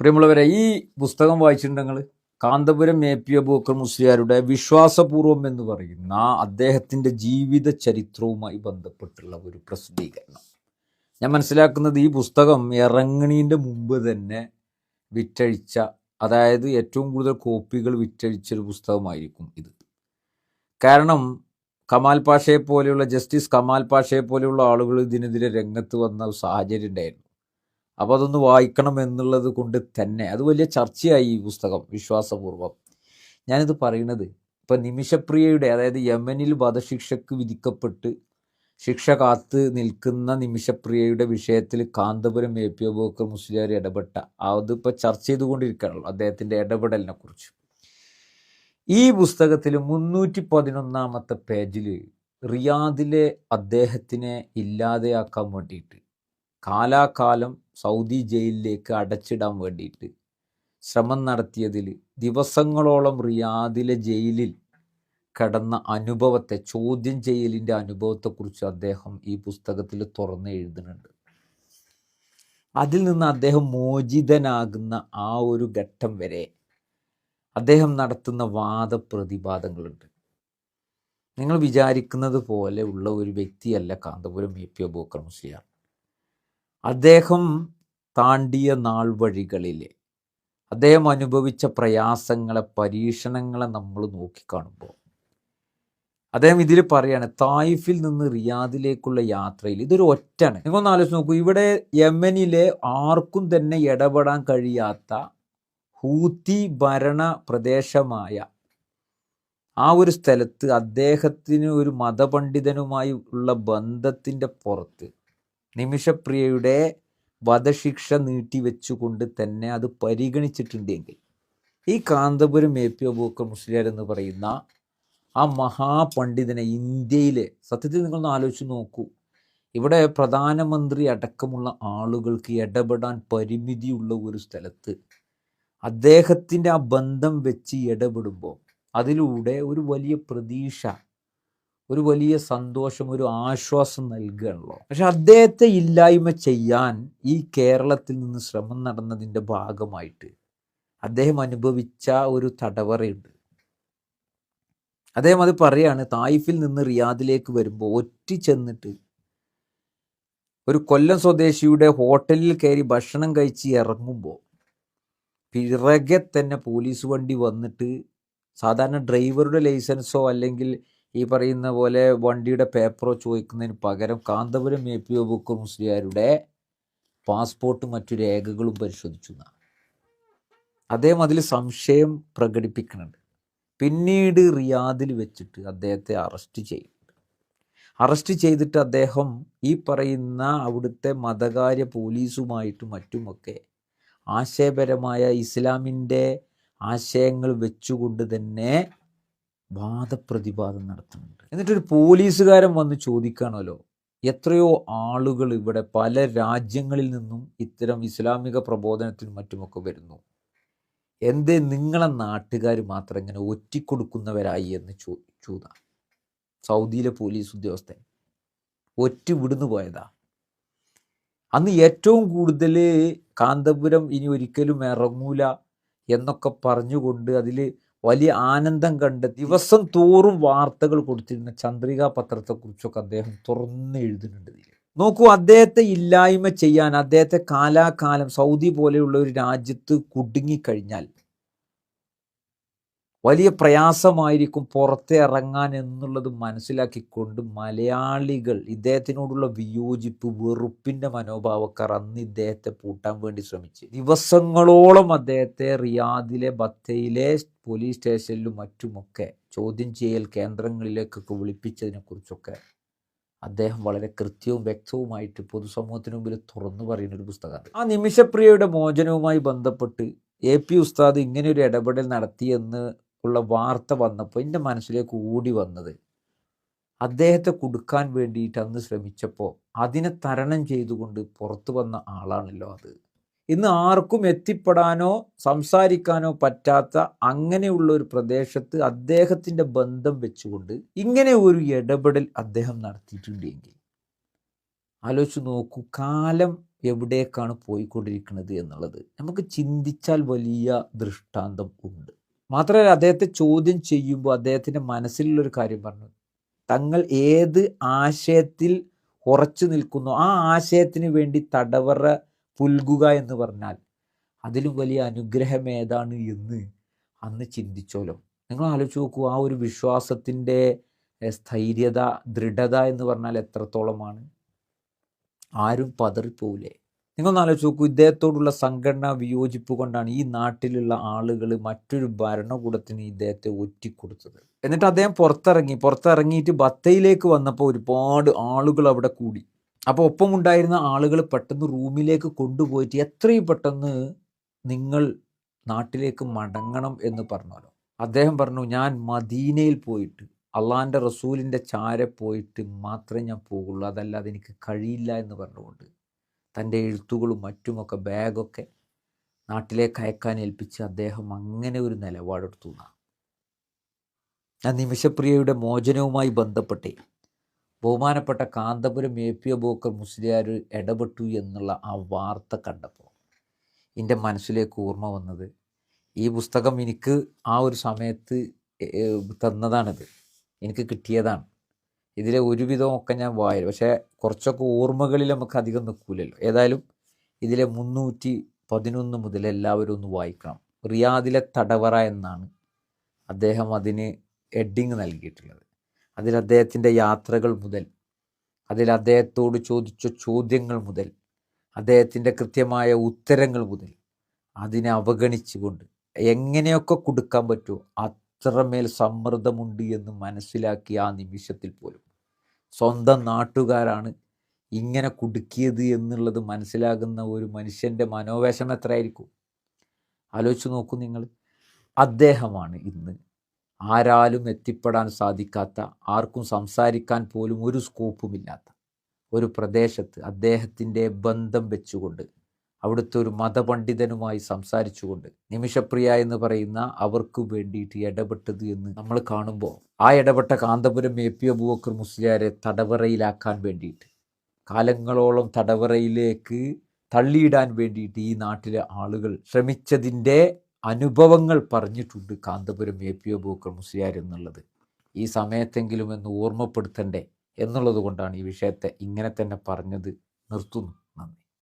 പ്രിയമുള്ളവരെ ഈ പുസ്തകം വായിച്ചിട്ടുണ്ടെങ്കിൽ കാന്തപുരം എ പി അബൂക്കർ മുസ്ലിയാരുടെ വിശ്വാസപൂർവം എന്ന് പറയുന്ന അദ്ദേഹത്തിന്റെ ജീവിത ചരിത്രവുമായി ബന്ധപ്പെട്ടുള്ള ഒരു പ്രസിദ്ധീകരണം. ഞാൻ മനസ്സിലാക്കുന്നത് ഈ പുസ്തകം ഇറങ്ങണീന്റെ മുമ്പ് തന്നെ വിറ്റഴിച്ച അതായത് ഏറ്റവും കൂടുതൽ കോപ്പികൾ വിറ്റഴിച്ചൊരു പുസ്തകമായിരിക്കും ഇത്. കാരണം കമാൽ പാഷയെ പോലെയുള്ള ജസ്റ്റിസ് കമാൽ പാഷയെ പോലെയുള്ള ആളുകൾ ഇതിനെതിരെ രംഗത്ത് വന്ന സാഹചര്യം ഉണ്ടായിരുന്നു. അപ്പോൾ അതൊന്ന് വായിക്കണം എന്നുള്ളത് കൊണ്ട് തന്നെ. അത് വലിയ ചർച്ചയായി ഈ പുസ്തകം വിശ്വാസപൂർവം ഞാനിത് പറയുന്നത് ഇപ്പം നിമിഷപ്രിയയുടെ അതായത് യമനിൽ വധശിക്ഷക്ക് വിധിക്കപ്പെട്ട് ശിക്ഷ കാത്ത് നിൽക്കുന്ന നിമിഷപ്രിയയുടെ വിഷയത്തിൽ കാന്തപുരം എ പി അബൂക്കർ മുസ്ലിയാർ ഇടപെട്ട അതിപ്പോൾ ചർച്ച ചെയ്തുകൊണ്ടിരിക്കുകയാണല്ലോ അദ്ദേഹത്തിന്റെ ഇടപെടലിനെ കുറിച്ച് ഈ പുസ്തകത്തിൽ മുന്നൂറ്റി പതിനൊന്നാമത്തെ പേജിൽ റിയാദിലെ അദ്ദേഹത്തിനെ ഇല്ലാതെയാക്കാൻ വേണ്ടിയിട്ട് കാലാകാലം സൗദി ജയിലിലേക്ക് അടച്ചിടാൻ വേണ്ടിയിട്ട് ശ്രമം നടത്തിയതിൽ ദിവസങ്ങളോളം റിയാദിലെ ജയിലിൽ കടന്ന അനുഭവത്തെ ചോദ്യം ചെയ്യലിന്റെ അനുഭവത്തെക്കുറിച്ച് അദ്ദേഹം ഈ പുസ്തകത്തിൽ തുറന്ന് എഴുതുന്നുണ്ട്. അതിൽ നിന്ന് അദ്ദേഹം മോചിതനാകുന്ന ആ ഒരു ഘട്ടം വരെ അദ്ദേഹം നടത്തുന്ന വാദപ്രതിവാദങ്ങളുണ്ട്. നിങ്ങൾ വിചാരിക്കുന്നത് പോലെ ഉള്ള ഒരു വ്യക്തിയല്ല കാന്തപുരം എ പി അബൂക്കർ മുസ്ലിയാർ. അദ്ദേഹം താണ്ടിയ നാൾ വഴികളിലെ അദ്ദേഹം അനുഭവിച്ച പ്രയാസങ്ങളെ പരീക്ഷണങ്ങളെ നമ്മൾ നോക്കിക്കാണുമ്പോൾ. അദ്ദേഹം ഇതിൽ പറയാണ് തായിഫിൽ നിന്ന് റിയാദിലേക്കുള്ള യാത്രയിൽ ഇതൊരു ഒറ്റാണ്. നിങ്ങളൊന്ന് ആലോചിച്ച് നോക്കൂ ഇവിടെ യമനിലെ ആർക്കും തന്നെ ഇടപെടാൻ കഴിയാത്ത ഹൂത്തി ഭരണ പ്രദേശമായ ആ ഒരു സ്ഥലത്ത് അദ്ദേഹത്തിന് ഒരു മതപണ്ഡിതനുമായി ഉള്ള ബന്ധത്തിന്റെ പുറത്ത് നിമിഷപ്രിയയുടെ വധശിക്ഷ നീട്ടിവെച്ചുകൊണ്ട് തന്നെ അത് പരിഗണിച്ചിട്ടുണ്ടെങ്കിൽ ഈ കാന്തപുരം എ പി അബൂക്കർ മുസ്ലിയാർ എന്ന് പറയുന്ന ആ മഹാപണ്ഡിതനെ ഇന്ത്യയിലെ സത്യത്തിൽ നിങ്ങളൊന്ന് ആലോചിച്ച് നോക്കൂ. ഇവിടെ പ്രധാനമന്ത്രി അടക്കമുള്ള ആളുകൾക്ക് ഇടപെടാൻ പരിമിതിയുള്ള ഒരു സ്ഥലത്ത് അദ്ദേഹത്തിന്റെ ആ ബന്ധം വെച്ച് ഇടപെടുമ്പോൾ അതിലൂടെ ഒരു വലിയ പ്രതീക്ഷ ഒരു വലിയ സന്തോഷം ഒരു ആശ്വാസം നൽകുകയാണല്ലോ പക്ഷെ അദ്ദേഹത്തെ ഇല്ലായ്മ ചെയ്യാൻ ഈ കേരളത്തിൽ നിന്ന് ശ്രമം നടന്നതിന്റെ ഭാഗമായിട്ട് അദ്ദേഹം അനുഭവിച്ച ഒരു തടവറയുണ്ട്. അദ്ദേഹം അത് പറയാണ് തായിഫിൽ നിന്ന് റിയാദിലേക്ക് വരുമ്പോൾ ഒറ്റ ചെന്നിട്ട് ഒരു കൊല്ലം സ്വദേശിയുടെ ഹോട്ടലിൽ കയറി ഭക്ഷണം കഴിച്ച് ഇറങ്ങുമ്പോൾ പിറകെ തന്നെ പോലീസ് വണ്ടി വന്നിട്ട് സാധാരണ ഡ്രൈവറുടെ ലൈസൻസോ അല്ലെങ്കിൽ ഈ പറയുന്ന പോലെ വണ്ടിയുടെ പേപ്പറോ ചോദിക്കുന്നതിന് പകരം Kanthapuram A P O Booker മുസ്ലിയാരുടെ പാസ്പോർട്ടും മറ്റു രേഖകളും പരിശോധിച്ചു എന്നാണ്. അദ്ദേഹം അതിൽ സംശയം പ്രകടിപ്പിക്കുന്നുണ്ട്. പിന്നീട് റിയാദിൽ വെച്ചിട്ട് അദ്ദേഹത്തെ അറസ്റ്റ് ചെയ്യും അറസ്റ്റ് ചെയ്തിട്ട് അദ്ദേഹം ഈ പറയുന്ന അവിടുത്തെ മതകാര്യ പോലീസുമായിട്ടും മറ്റുമൊക്കെ ആശയപരമായ ഇസ്ലാമിന്റെ ആശയങ്ങൾ വെച്ചുകൊണ്ട് തന്നെ വാദപ്രതിവാദം നടത്തുന്നുണ്ട്. എന്നിട്ടൊരു പോലീസുകാരൻ വന്ന് ചോദിക്കുകയാണല്ലോ എത്രയോ ആളുകൾ ഇവിടെ പല രാജ്യങ്ങളിൽ നിന്നും ഇത്തരം ഇസ്ലാമിക പ്രബോധനത്തിനും മറ്റുമൊക്കെ വരുന്നു. എന്തേ നിങ്ങളെ നാട്ടുകാർ മാത്രം ഇങ്ങനെ ഒറ്റിക്കൊടുക്കുന്നവരായി എന്ന് ചോ ചൂത. സൗദിയിലെ പോലീസ് ഉദ്യോഗസ്ഥൻ ഒറ്റ വിടുന്നു പോയതാ. അന്ന് ഏറ്റവും കൂടുതൽ കാന്തപുരം ഇനി ഒരിക്കലും ഇറങ്ങൂല എന്നൊക്കെ പറഞ്ഞുകൊണ്ട് അതിൽ വലിയ ആനന്ദം കണ്ട് ദിവസം തോറും വാർത്തകൾ കൊടുത്തിരുന്ന ചന്ദ്രിക പത്രത്തെക്കുറിച്ചൊക്കെ അദ്ദേഹം തുറന്ന് എഴുതുന്നുണ്ട് നോക്കൂ അദ്ദേഹത്തെ ഇല്ലായ്മ ചെയ്യാൻ അദ്ദേഹത്തെ കാലാകാലം സൗദി പോലെയുള്ള ഒരു രാജ്യത്ത് കുടുങ്ങിക്കഴിഞ്ഞാൽ വലിയ പ്രയാസമായിരിക്കും പുറത്തെ ഇറങ്ങാൻ എന്നുള്ളത് മനസ്സിലാക്കിക്കൊണ്ട് മലയാളികൾ ഇദ്ദേഹത്തിനോടുള്ള വിയോജിപ്പ് വെറുപ്പിന്റെ മനോഭാവക്കാർ അന്ന് ഇദ്ദേഹത്തെ പൂട്ടാൻ വേണ്ടി ശ്രമിച്ചു. ദിവസങ്ങളോളം അദ്ദേഹത്തെ റിയാദിലെ ബത്തയിലെ പോലീസ് സ്റ്റേഷനിലും മറ്റുമൊക്കെ ചോദ്യം ചെയ്യൽ കേന്ദ്രങ്ങളിലേക്കൊക്കെ വിളിപ്പിച്ചതിനെക്കുറിച്ചൊക്കെ അദ്ദേഹം വളരെ കൃത്യവും വ്യക്തവുമായിട്ട് പൊതുസമൂഹത്തിന് മുമ്പിൽ തുറന്നു പറയുന്ന ഒരു പുസ്തകമാണ്. ആ നിമിഷപ്രിയയുടെ മോചനവുമായി ബന്ധപ്പെട്ട് എ പി ഉസ്താദ് ഇങ്ങനെ ഒരു ഇടപെടൽ നടത്തിയെന്ന് ഉള്ള വാർത്ത വന്നപ്പോൾ എന്റെ മനസ്സിലേക്ക് ഓടി വന്നത്. അദ്ദേഹത്തെ കൊടുക്കാൻ വേണ്ടിയിട്ട് അന്ന് ശ്രമിച്ചപ്പോൾ അതിനെ തരണം ചെയ്തുകൊണ്ട് പുറത്തു വന്ന ആളാണല്ലോ അത്. ഇന്ന് ആർക്കും എത്തിപ്പെടാനോ സംസാരിക്കാനോ പറ്റാത്ത അങ്ങനെയുള്ള ഒരു പ്രദേശത്ത് അദ്ദേഹത്തിന്റെ ബന്ധം വെച്ചുകൊണ്ട് ഇങ്ങനെ ഒരു ഇടപെടൽ അദ്ദേഹം നടത്തിയിട്ടുണ്ടെങ്കിൽ. ആലോചിച്ച് നോക്കൂ കാലം എവിടേക്കാണ് പോയിക്കൊണ്ടിരിക്കുന്നത് എന്നുള്ളത്. നമുക്ക് ചിന്തിച്ചാൽ വലിയ ദൃഷ്ടാന്തം ഉണ്ട്. മാത്രമല്ല അദ്ദേഹത്തെ ചോദ്യം ചെയ്യുമ്പോൾ അദ്ദേഹത്തിന്റെ മനസ്സിലുള്ളൊരു കാര്യം പറഞ്ഞു. തങ്ങൾ ഏത് ആശയത്തിൽ ഉറച്ചു നിൽക്കുന്നു? ആ ആശയത്തിന് വേണ്ടി തടവറ പുൽകുക എന്ന് പറഞ്ഞാൽ അതിലും വലിയ അനുഗ്രഹം ഏതാണ് എന്ന് അന്ന് ചിന്തിച്ചോലോ. നിങ്ങൾ ആലോചിച്ച് നോക്കൂ ആ ഒരു വിശ്വാസത്തിന്റെ സ്ഥൈര്യത ദൃഢത എന്ന് പറഞ്ഞാൽ എത്രത്തോളമാണ്? ആരും പതറിപ്പോവില്ലേ നിങ്ങളൊന്ന് ആലോചിച്ച് നോക്കൂ ഇദ്ദേഹത്തോടുള്ള സംഘടനാ വിയോജിപ്പ് കൊണ്ടാണ് ഈ നാട്ടിലുള്ള ആളുകൾ മറ്റൊരു ഭരണകൂടത്തിന് ഇദ്ദേഹത്തെ ഒറ്റിക്കൊടുത്തത്. എന്നിട്ട് അദ്ദേഹം പുറത്തിറങ്ങി പുറത്തിറങ്ങിയിട്ട് ബത്തയിലേക്ക് വന്നപ്പോൾ ഒരുപാട് ആളുകൾ അവിടെ കൂടി. അപ്പോൾ ഒപ്പമുണ്ടായിരുന്ന ആളുകൾ പെട്ടെന്ന് റൂമിലേക്ക് കൊണ്ടുപോയിട്ട് എത്രയും പെട്ടെന്ന് നിങ്ങൾ നാട്ടിലേക്ക് മടങ്ങണം എന്ന് പറഞ്ഞല്ലോ. അദ്ദേഹം പറഞ്ഞു ഞാൻ മദീനയിൽ പോയിട്ട് അള്ളാഹാന്റെ റസൂലിന്റെ ചാര പോയിട്ട് മാത്രമേ ഞാൻ പോകുള്ളൂ അതല്ലാതെ എനിക്ക് കഴിയില്ല എന്ന് പറഞ്ഞുകൊണ്ട് തന്റെ എഴുത്തുകളും മറ്റുമൊക്കെ ബാഗൊക്കെ നാട്ടിലേക്ക് അയക്കാൻ ഏൽപ്പിച്ച് അദ്ദേഹം അങ്ങനെ ഒരു നിലപാടെടുത്തു എന്നാണ്. ആ നിമിഷപ്രിയയുടെ മോചനവുമായി ബന്ധപ്പെട്ടേ ബഹുമാനപ്പെട്ട കാന്തപുരം എ പി അബൂക്കർ മുസ്ലിയാർ ഇടപെട്ടു എന്നുള്ള ആ വാർത്ത കണ്ടപ്പോൾ എന്റെ മനസ്സിലേക്ക് ഓർമ്മ വന്നത് ഈ പുസ്തകം എനിക്ക് ആ ഒരു സമയത്ത് തന്നതാണിത്. എനിക്ക് കിട്ടിയതാണ്. ഇതിലെ ഒരുവിധമൊക്കെ ഞാൻ വായു പക്ഷേ കുറച്ചൊക്കെ ഓർമ്മകളിൽ നമുക്ക് അധികം നിൽക്കൂലല്ലോ. ഏതായാലും ഇതിലെ മുന്നൂറ്റി പതിനൊന്ന് മുതൽ എല്ലാവരും ഒന്ന് വായിക്കണം. റിയാദിലെ തടവറ എന്നാണ് അദ്ദേഹം അതിന് ഹെഡിങ് നൽകിയിട്ടുള്ളത്. അതിൽ അദ്ദേഹത്തിന്റെ യാത്രകൾ മുതൽ അതിൽ അദ്ദേഹത്തോട് ചോദിച്ച ചോദ്യങ്ങൾ മുതൽ അദ്ദേഹത്തിന്റെ കൃത്യമായ ഉത്തരങ്ങൾ മുതൽ അതിനെ അവഗണിച്ചുകൊണ്ട് എങ്ങനെയൊക്കെ കൊടുക്കാൻ പറ്റുമോ അത്രമേൽ സമ്മർദ്ദമുണ്ട് എന്ന് മനസ്സിലാക്കിയ ആ നിമിഷത്തിൽ പോലും. സ്വന്തം നാട്ടുകാരാണ് ഇങ്ങനെ കുടുക്കിയത് എന്നുള്ളത് മനസ്സിലാകുന്ന ഒരു മനുഷ്യന്റെ മനോവേശം എത്രയായിരിക്കും? ആലോചിച്ച് നോക്കൂ നിങ്ങൾ. അദ്ദേഹമാണ് ഇന്ന് ആരാലും എത്തിപ്പെടാൻ സാധിക്കാത്ത ആർക്കും സംസാരിക്കാൻ പോലും ഒരു സ്കോപ്പുമില്ലാത്ത ഒരു പ്രദേശത്ത് അദ്ദേഹത്തിന്റെ ബന്ധം വെച്ചുകൊണ്ട് അവിടുത്തെ ഒരു മതപണ്ഡിതനുമായി സംസാരിച്ചുകൊണ്ട് നിമിഷപ്രിയ എന്ന് പറയുന്ന അവർക്ക് വേണ്ടിയിട്ട് ഇടപെട്ടത് എന്ന് നമ്മൾ കാണുമ്പോൾ ആ ഇടപെട്ട കാന്തപുരം എ പി അബൂബക്കർ മുസ്ലിയാരെ തടവറയിലാക്കാൻ വേണ്ടിയിട്ട് കാലങ്ങളോളം തടവറയിലേക്ക് തള്ളിയിടാൻ വേണ്ടിയിട്ട് ഈ നാട്ടിലെ ആളുകൾ ശ്രമിച്ചതിന്റെ അനുഭവങ്ങൾ പറഞ്ഞിട്ടുണ്ട് കാന്തപുരം എ പി അബൂബക്കർ മുസ്ലിയാർ എന്നുള്ളത്. ഈ സമയത്തെങ്കിലും എന്ന് ഓർമ്മപ്പെടുത്തണ്ടേ എന്നുള്ളത് കൊണ്ടാണ് ഈ വിഷയത്തെ ഇങ്ങനെ തന്നെ പറഞ്ഞത് നിർത്തുന്നു.